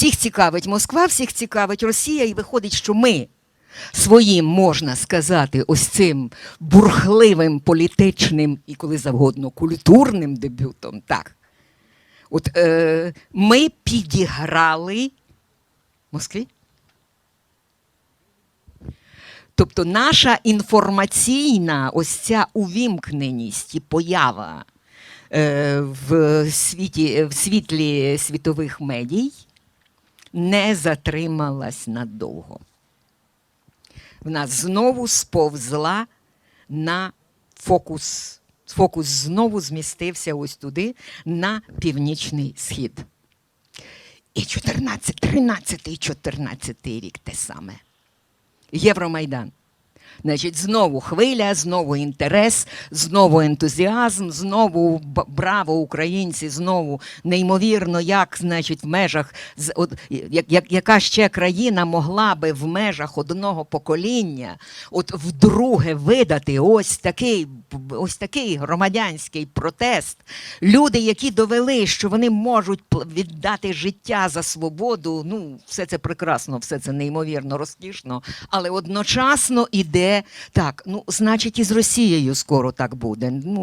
всіх цікавить Москва, всіх цікавить Росія, і виходить, що ми своїм, можна сказати, ось цим бурхливим політичним і коли завгодно культурним дебютом, так. От е, ми підіграли Москві. Тобто наша інформаційна ось ця увімкненість і поява е, в, світі, в світлі світових медій не затрималась надовго. В нас знову сповзла на фокус. Фокус знову змістився ось туди, на північний схід. І 14, 13 і 14 рік те саме. Євромайдан. Значить, знову хвиля, знову інтерес, знову ентузіазм, знову браво українці, знову неймовірно, як значить, в межах от, як, як, яка ще країна могла би в межах одного покоління, от вдруге видати ось такий, ось такий громадянський протест. Люди, які довели, що вони можуть віддати життя за свободу. Ну, все це прекрасно, все це неймовірно розкішно, але одночасно іде так. Ну, значить, і з Росією скоро так буде. Ну,